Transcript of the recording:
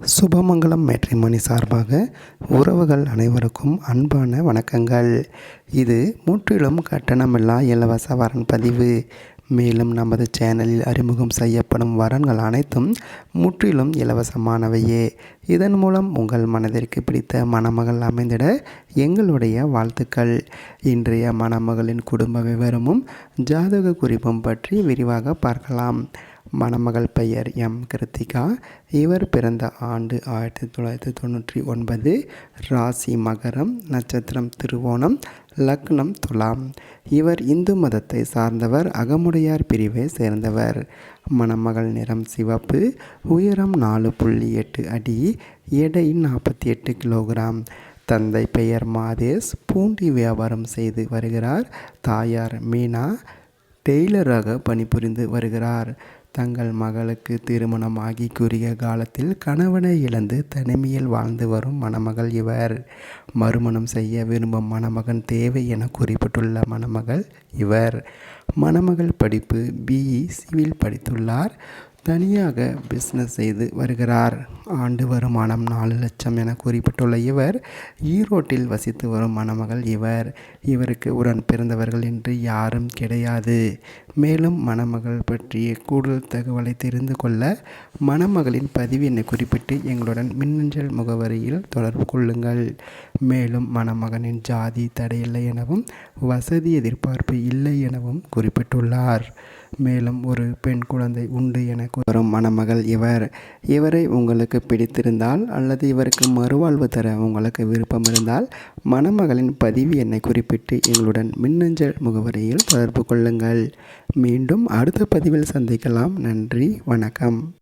சுபமங்கலம் matrimony சார்பாக உறவுகள் அனைவருக்கும் அன்பான வணக்கங்கள். இது முற்றிலும் கட்டணமில்லா இலவச வரன் பதிவு. மேலும் நமது சேனலில் அறிமுகம் செய்யப்படும் வரன்கள் அனைத்தும் முற்றிலும் இலவசமானவையே. இதன் மூலம் உங்கள் மனதிற்கு பிடித்த மணமகள் அமைந்திட எங்களுடைய வாழ்த்துக்கள். இன்றைய மணமகளின் குடும்ப விவரமும் ஜாதக குறிப்பும் பற்றி விரிவாக பார்க்கலாம். மணமகள் பெயர் எம். கிருத்திகா. இவர் பிறந்த ஆண்டு ஆயிரத்தி தொள்ளாயிரத்தி தொண்ணூற்றி ஒன்பது. ராசி மகரம் நட்சத்திரம் திருவோணம் லக்னம் துலாம். இவர் இந்து மதத்தை சார்ந்தவர் அகமுடையார் பிரிவை சேர்ந்தவர். மணமகள் நிறம் சிவப்பு உயரம் நாலு புள்ளி எட்டு அடி எடை நாற்பத்தி எட்டு கிலோகிராம். தந்தை பெயர் மாதேஷ் பூண்டி வியாபாரம் செய்து வருகிறார். தாயார் மீனா டெய்லராக பணிபுரிந்து வருகிறார். தங்கள் மகளுக்கு திருமணமாகி குறுகிய காலத்தில் கணவனை இழந்து தனிமையில் வாழ்ந்து வரும் மணமகள் இவர். மறுமணம் செய்ய விரும்பும் மணமகன் தேவை என குறிப்பிட்டுள்ள மணமகள் இவர். மணமகள் படிப்பு பிஇ சிவில் படித்துள்ளார். தனியாக பிஸ்னஸ் செய்து வருகிறார். ஆண்டு வருமானம் நாலு லட்சம் என குறிப்பிட்டுள்ள இவர் ஈரோட்டில் வசித்து வரும் மணமகள் இவர். இவருக்கு உடன் பிறந்தவர்கள் என்று யாரும் கிடையாது. மேலும் மணமகள் பற்றிய கூடுதல் தகவலை தெரிந்து கொள்ள மணமகளின் பதிவு என குறிப்பிட்டு எங்களுடன் மின்னஞ்சல் முகவரியில் தொடர்பு கொள்ளுங்கள். மேலும் மணமகனின் ஜாதி தடையில்லை எனவும் வசதி எதிர்பார்ப்பு இல்லை எனவும் குறிப்பிட்டுள்ளார். மேலும் ஒரு பெண் குழந்தை உண்டு என வரும் மணமகள் இவர். இவரை உங்களுக்கு பிடித்திருந்தால் அல்லது இவருக்கு மறுவாழ்வு தர உங்களுக்கு விருப்பம் இருந்தால் மணமகளின் பதிவு எண்ணை குறிப்பிட்டு எங்களுடன் மின்னஞ்சல் முகவரியில் தொடர்பு கொள்ளுங்கள். மீண்டும் அடுத்த பதிவில் சந்திக்கலாம். நன்றி. வணக்கம்.